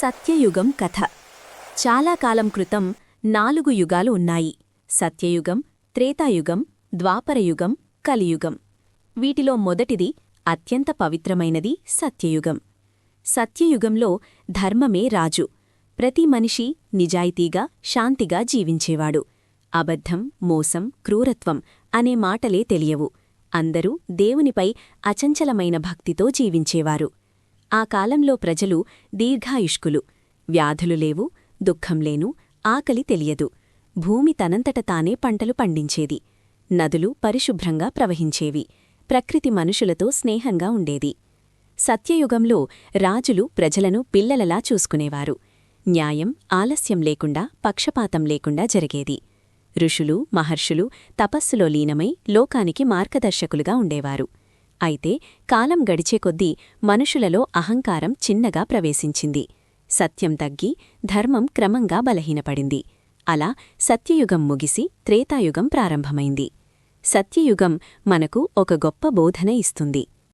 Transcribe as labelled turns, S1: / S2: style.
S1: సత్యయుగం కథ. చాలా కాలం క్రితం నాలుగు యుగాలు ఉన్నాయి. సత్యయుగం త్రేతాయుగం ద్వాపరయుగం కలియుగం. వీటిలో మొదటిది అత్యంత పవిత్రమైనది సత్యయుగం. సత్యయుగంలో ధర్మమే రాజు. ప్రతి మనిషి నిజాయితీగా శాంతిగా జీవించేవాడు. అబద్ధం మోసం క్రూరత్వం అనే మాటలే తెలియవు. అందరూ దేవునిపై అచంచలమైన భక్తితో జీవించేవారు. ఆ కాలంలో ప్రజలు దీర్ఘాయుష్కులు. వ్యాధులు లేవు దుఃఖం లేను ఆకలి తెలియదు. భూమి తనంతట తానే పంటలు పండించేది. నదులు పరిశుభ్రంగా ప్రవహించేవి. ప్రకృతి మనుషులతో స్నేహంగా ఉండేది. సత్యయుగంలో రాజులు ప్రజలను పిల్లలలా చూసుకునేవారు. న్యాయం ఆలస్యం లేకుండా పక్షపాతం లేకుండా జరిగేది. ఋషులు మహర్షులు తపస్సులో లీనమై లోకానికి మార్గదర్శకులుగా ఉండేవారు. అయితే కాలం గడిచే కొద్దీ మనుషులలో అహంకారం చిన్నగా ప్రవేశించింది. సత్యం తగ్గి ధర్మం క్రమంగా బలహీనపడింది. అలా సత్యయుగం ముగిసి త్రేతాయుగం ప్రారంభమైంది. సత్యయుగం మనకు ఒక గొప్ప బోధన ఇస్తుంది.